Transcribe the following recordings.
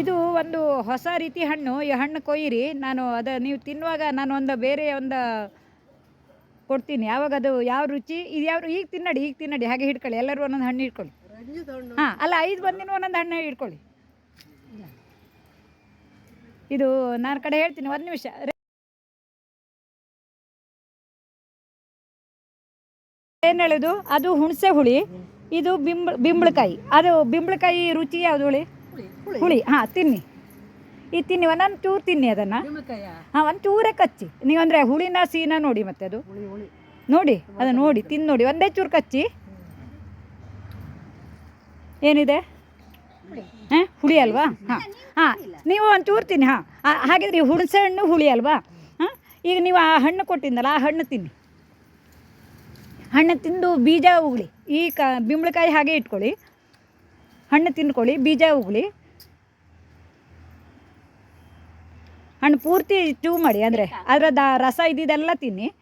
ಇದು ಒಂದು ಹೊಸ ರೀತಿ ಹಣ್ಣು ಈ ಹಣ್ಣು ಕೊಯ್ಯಿರಿ. ನಾನು ಅದ ನೀವು ತಿನ್ನುವಾಗ ನಾನು ಒಂದು ಬೇರೆ ಒಂದು ಕೊಡ್ತೀನಿ. ಯಾವಾಗ ಅದು ಯಾವ ರುಚಿ ಇದು ಯಾವ ಈಗ ತಿನ್ನಡಿ ಈಗ ತಿನ್ನಡಿ ಹಾಗೆ ಹಿಡ್ಕೊಳ್ಳಿ. ಎಲ್ಲರೂ ಒಂದೊಂದು ಹಣ್ಣು ಹಿಡ್ಕೊಳ್ಳಿ. ಹಾಂ ಅಲ್ಲ ಐದು ಬಂದಿನ ಒಂದೊಂದು ಹಣ್ಣು ಹಿಡ್ಕೊಳ್ಳಿ. ಇದು ನಾನು ಕಡೆ ಹೇಳ್ತೀನಿ ಒಂದು ನಿಮಿಷ. ಏನು ಹೇಳೋದು? ಅದು ಹುಣಸೆ ಹುಳಿ. ಇದು ಬಿಂಬ ಬಿಂಬಳಕಾಯಿ. ಅದು ಬಿಂಬಳಕಾಯಿ ರುಚಿ ಯಾವುದು ಹುಳಿ? ಹುಳಿ ಹಾಂ ತಿನ್ನಿ. ಈ ತಿನ್ನಿ ಒಂದೊಂದು ಚೂರು ತಿನ್ನಿ ಅದನ್ನು. ಹಾಂ ಒಂದು ಚೂರೇ ಕಚ್ಚಿ. ನೀವಂದರೆ ಅಂದರೆ ಹುಳಿನ ಸೀನ ನೋಡಿ ಮತ್ತೆ ಅದು. ನೋಡಿ ಅದು ನೋಡಿ ತಿಂದು ನೋಡಿ. ಒಂದೇ ಚೂರು ಕಚ್ಚಿ. ಏನಿದೆ? ಹಾಂ ಹುಳಿ ಅಲ್ವಾ? ಹಾಂ. ಹಾಂ ನೀವು ಒಂದು ಚೂರು ತಿನ್ನಿ. ಹಾಂ ಹಾಗಿದ್ರೆ ಹುಣಸೆ ಹಣ್ಣು ಹುಳಿ ಅಲ್ವಾ? ಹಾಂ ಈಗ ನೀವು ಆ ಹಣ್ಣು ಕೊಟ್ಟಿದ್ದಲ್ಲ ಆ ಹಣ್ಣು ತಿನ್ನಿ. ಹಣ್ಣು ತಿಂದು ಬೀಜ ಉಗುಳಿ ಈ ಕ, ಬಿಂಬಳಕಾಯಿ ಹಾಗೆ ಇಟ್ಕೊಳ್ಳಿ. ಹಣ್ಣು ತಿನ್ಕೊಳ್ಳಿ ಬೀಜ ಉಗುಳಿ ಹಣ್ಣು ಪೂರ್ತಿ ಚೂ ಮಾಡಿ, ಅಂದರೆ ಅದರದ ರಸ ಇದ್ದಿದ್ದೆಲ್ಲ ತಿನ್ನಿ.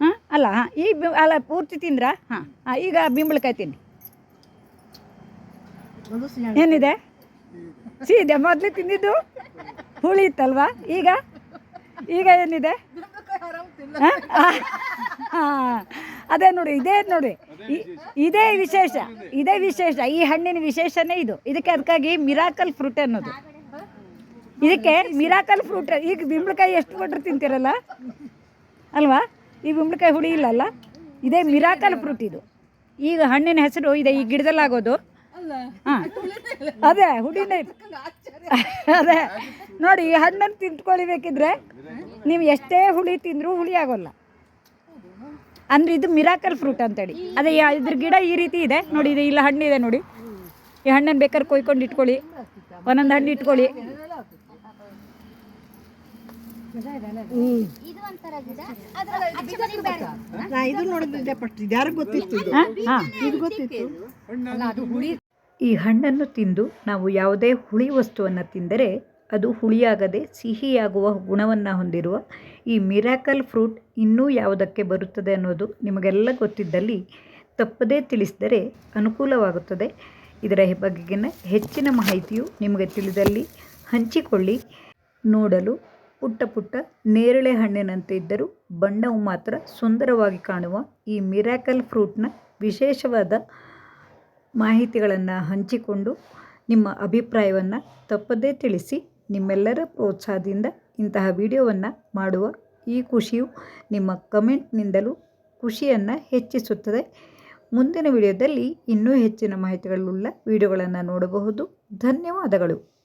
ಹಾಂ? ಅಲ್ಲ, ಹಾಂ, ಈ ಬಿ- ಅಲ್ಲ, ಪೂರ್ತಿ ತಿಂದ್ರ? ಹಾಂ ಹಾಂ, ಈಗ ಬಿಂಬಳಕಾಯಿ ತಿನ್ನಿ. ಏನಿದೆ? ಸಿಹಿದೆ ಮೊದಲು ತಿಂದಿದ್ದು? ಹುಳಿ ಇತ್ತಲ್ವಾ? ಈಗ? ಈಗ ಏನಿದೆ? ಹ? ಅದೇ ನೋಡಿ ಇದೇ ನೋಡಿ. ಇದೇ ವಿಶೇಷ ಇದೇ ವಿಶೇಷ. ಈ ಹಣ್ಣಿನ ವಿಶೇಷನೇ ಇದು. ಇದಕ್ಕೆ ಅದಕ್ಕಾಗಿ ಮಿರಾಕಲ್ ಫ್ರೂಟ್ ಅನ್ನೋದು. ಇದಕ್ಕೆ ಮಿರಾಕಲ್ ಫ್ರೂಟ್ ಈಗ ಬಿಂಬಳಕಾಯಿ ಎಷ್ಟು ಕೊಟ್ಟರು ತಿಂತೀರಲ್ಲ? ಅಲ್ವಾ? ಈ ಬಿಂಬಳಕಾಯಿ ಹುಳಿ ಇಲ್ಲಲ್ಲ ಇದೇ ಮಿರಾಕಲ್ ಫ್ರೂಟ್ ಇದು. ಈಗ ಹಣ್ಣಿನ ಹೆಸರು ಇದೆ ಈ ಗಿಡದಲ್ಲಾಗೋದು. ಹಾಂ. ಅದೇ ಹುಡಿನೇ ಅದೇ. ನೋಡಿ ಈ ಹಣ್ಣನ್ನು ತಿಂತ್ಕೊಳ್ಬೇಕಿದ್ರೆ ನೀವು ಎಷ್ಟೇ ಹುಳಿ ತಿಂದರೂ ಹುಳಿ ಆಗೋಲ್ಲ. ಅಂದ್ರೆ ಇದು ಮಿರಾಕಲ್ ಫ್ರೂಟ್ ಅಂತೇಳಿ. ಅದೇ ಯಾ- ಇದ್ರ ಗಿಡ ಈ ರೀತಿ ಇದೆ. ನೋಡಿ ಇದು ಇಲ್ಲ ಹಣ್ಣಿದೆ ನೋಡಿ. ಈ ಹಣ್ಣನ್ನು ಬೇಕಾದ್ರೆ ಕೊಯ್ಕೊಂಡು ಇಟ್ಕೊಳ್ಳಿ. ಒಂದೊಂದು ಹಣ್ಣು ಇಟ್ಕೊಳ್ಳಿ. ಇದು ಒಂಥರ ಗಿಡ ಅದ್ರ ಆಚೆ ಬೇರೆ. ನಾ ಇದು ನೋಡಿದ್ದೆ ಫಸ್ಟ್ ಇದು ಗೊತ್ತಿತ್ತು ಇದು? ಹಾಂ? ಹಾಂ. ಇದು ಗೊತ್ತಿತ್ತು. ಈ ಹಣ್ಣನ್ನು ತಿಂದು ನಾವು ಯಾವುದೇ ಹುಳಿ ವಸ್ತುವನ್ನು ತಿಂದರೆ ಅದು ಹುಳಿಯಾಗದೆ ಸಿಹಿಯಾಗುವ ಗುಣವನ್ನು ಹೊಂದಿರುವ ಈ ಮಿರಾಕಲ್ ಫ್ರೂಟ್ ಇನ್ನೂ ಯಾವುದಕ್ಕೆ ಬರುತ್ತದೆ ಅನ್ನೋದು ನಿಮಗೆಲ್ಲ ಗೊತ್ತಿದ್ದಲ್ಲಿ ತಪ್ಪದೇ ತಿಳಿಸಿದರೆ ಅನುಕೂಲವಾಗುತ್ತದೆ. ಇದರ ಬಗೆಗಿನ ಹೆಚ್ಚಿನ ಮಾಹಿತಿಯು ನಿಮಗೆ ತಿಳಿದಲ್ಲಿ ಹಂಚಿಕೊಳ್ಳಿ. ನೋಡಲು ಪುಟ್ಟ ಪುಟ್ಟ ನೇರಳೆ ಹಣ್ಣಿನಂತೆ ಇದ್ದರೂ ಬಣ್ಣವು ಮಾತ್ರ ಸುಂದರವಾಗಿ ಕಾಣುವ ಈ ಮಿರಾಕಲ್ ಫ್ರೂಟ್ನ ವಿಶೇಷವಾದ ಮಾಹಿತಿಗಳನ್ನು ಹಂಚಿಕೊಂಡು ನಿಮ್ಮ ಅಭಿಪ್ರಾಯವನ್ನು ತಪ್ಪದೇ ತಿಳಿಸಿ. ನಿಮ್ಮೆಲ್ಲರ ಪ್ರೋತ್ಸಾಹದಿಂದ ಇಂತಹ ವಿಡಿಯೋವನ್ನು ಮಾಡುವ ಈ ಖುಷಿಯು ನಿಮ್ಮ ಕಮೆಂಟ್ನಿಂದಲೂ ಖುಷಿಯನ್ನು ಹೆಚ್ಚಿಸುತ್ತದೆ. ಮುಂದಿನ ವಿಡಿಯೋದಲ್ಲಿ ಇನ್ನೂ ಹೆಚ್ಚಿನ ಮಾಹಿತಿಗಳುಳ್ಳ ವಿಡಿಯೋಗಳನ್ನು ನೋಡಬಹುದು. ಧನ್ಯವಾದಗಳು.